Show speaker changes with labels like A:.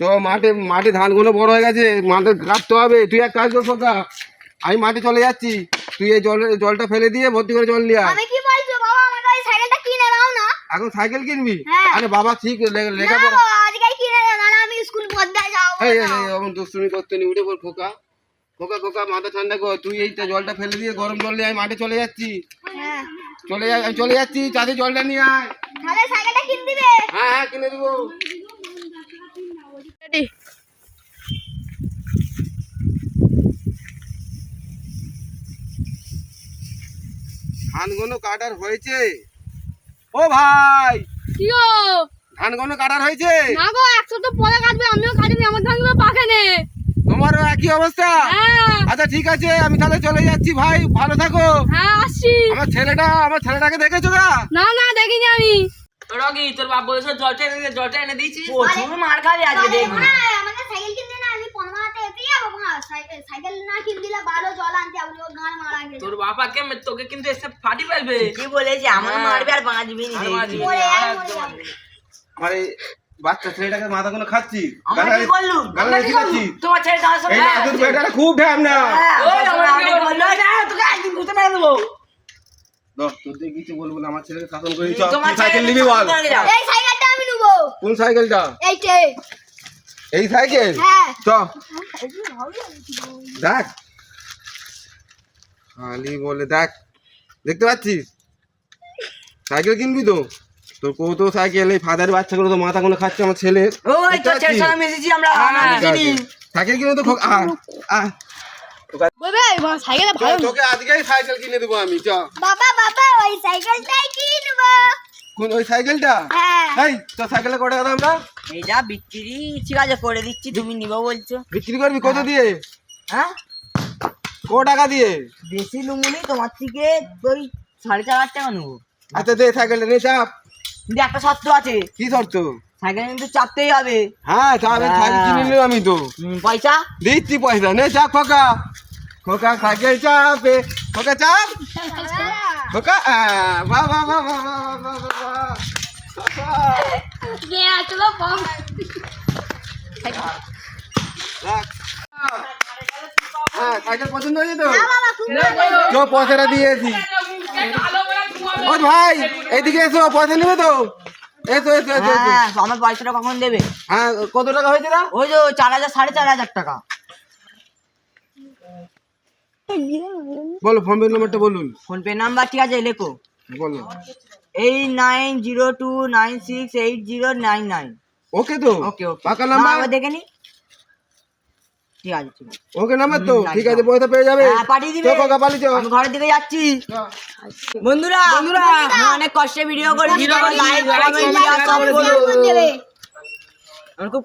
A: চ মাঠে মাঠে ধানগুলো বড় হয়ে গেছে মাঠে কাটতে হবে। তুই এক কাজ কর খোকা আমি মাঠে চলে যাচ্ছি। তুই এই জল জলটা ফেলে দিয়ে ভর্তি করে জল নিয়ে আয়।
B: আমি কি বলছো? বাবা আমাকে ওই সাইকেলটা কিনে দাও না।
A: এখন সাইকেল কিনবি?
B: হ্যাঁ।
A: আরে বাবা ঠিক লে-
B: না
A: লেখাপড়া
B: কিনে দাও নাহলে আমি স্কুল পদ্মায় যাব
A: এই এই,
B: না।
A: দুষ্টুমি করতে নি উঠে পড় খোকা। খোকা খোকা মাথা ঠান্ডা কর। তুই এইটা জলটা ফেলে দিয়ে গরম জল নিয়ে আমি মাঠে চলে যাচ্ছি।
B: হ্যাঁ।
A: চলে যা আমি চলে যাচ্ছি চাঁদে জলটা নিয়ে আয়।
B: তাহলে সাইকেলটা কিনে দিবে।
A: হ্যাঁ হ্যাঁ কিনে দেবো। ধানগুলো কাটার হয়েছে। ও ভাই!
C: কি গো
A: ধানগুলো কাটার হয়েছে?
C: না গো একশো তো পরে কাটবে আমিও কাটিনি আমার ধানগুলো পাকে নে।
A: তোমারও একই অবস্থা?
C: হ্যাঁ।
A: আচ্ছা ঠিক আছে আমি তাহলে চলে যাচ্ছি ভাই ভালো থাকো।
C: হ্যাঁ আসছি।
A: আমার ছেলেটা আমার ছেলেটাকে দেখেছ না
C: না না দেখিনি আমি।
D: রকি তোর বাপ বলেছে জলটা এনে জলটা এনে দিয়েছি
E: প্রচুর মার খাবি আজকে দেখবি।
B: সাইকেল না কিন দিলে ভালো জল আনতে আমি ও গান মারা গেছে।
D: তোর বাবাকে তোকে কিন্তু এসে ফাটি ফেলবে।
E: কি বলেছে আমার
D: হ্যাঁ।
E: মারবে আর বাঁচবি না
A: আমার এই বাচ্চা ছেলেটাকে মাথা কোনো খাচ্ছি?
E: তোমার ছেলে
A: দাদা খুব ঢ্যাম না।
E: হ্যাঁ, হ্যাঁ, তোকে একদিন ঘুরতে মেরে দেবো।
A: তোদের কিছু বলব না আমার ছেলেকে শাসন করে সাইকেল নিবি বল।
B: এই সাইকেলটা আমি নেব।
A: কোন সাইকেলটা?
B: এইটাই
A: এই সাইকেল?
B: হ্যাঁ।
A: চ। দেখ। খালি বলে দেখ। দেখতে পাচ্ছিস? সাইকেল কিনবি তো? তোর কত সাইকেল এই ফাদার বাচ্চাগুলো তো মাথা কোনো খাচ্ছে আমার ছেলে।
E: ওই
A: দেখতে
E: ছেলের সঙ্গে মিশেছি আমরা, আমরা
A: ঠিক
E: মিশিনি।
A: আছে। সাইকেল কিনে তো
C: ভালো।
A: তোকে আজকেই সাইকেল কিনে দেবো আমি চ।
B: বাবা বাবা ওই সাইকেলটাই কিনবো।
A: কোন ওই সাইকেলটা?
B: হ্যাঁ।
A: এই তোর সাইকেলে কত টাকা দাম
E: এইটা বিক্রি ঠিক আছে করে দিচ্ছি তুমি নিবো বলছো
A: বিক্রি করবি কত দিয়ে
E: হ্যাঁ
A: ক টাকা দিয়ে
E: বেশি লুমুনি তোমার থেকে ওই সাড়ে চার হাজার টাকা নেব
A: আচ্ছা দে সাইকেলটা নে চাপ
E: কিন্তু একটা শর্ত আছে
A: কি শর্ত
E: সাইকেল কিন্তু চাপতেই হবে
A: হ্যাঁ এই সাইকেল কিনে নিলাম আমি তো
E: পয়সা
A: দিচ্ছি পয়সা নে চাপ খোকা খোকা সাইকেল চাপে খোকা চাপ খোকা আহ, বাহ বাহ বাহ বাহ বাহ বাহ
C: পাম
A: রাখ। হ্যাঁ পছন্দ হয়েছে পয়সাটা দিয়েছি ও ভাই এইদিকে এসো পয়সা তো এসো এসো।
E: হ্যাঁ আমার কখন
A: হ্যাঁ কত টাকা
E: ওই যে চার হাজার সাড়ে চার হাজার টাকা
A: বলো বলুন
E: ফোন পে নাম্বার ঠিক আছে, লেখো
A: বলো।
E: Eight nine zero two nine six eight zero nine nine
A: okay তো?
E: Okay okay.
A: পাকা নাম্বার
E: দেখে নি? ঠিক আছে ঠিক আছে।
A: ওকে নাম্বার তো? ঠিক আছে পয়সা পেয়ে যাবে।
E: হ্যাঁ, পাঠিয়ে দিবে।
A: চো খোকা পালি
E: আমি ঘরের দিকে যাচ্ছি। বন্ধুরা বন্ধুরা। অনেক কষ্টে ভিডিও করেছি। লাইক কমেন্ট শেয়ার সব করো আমার খুব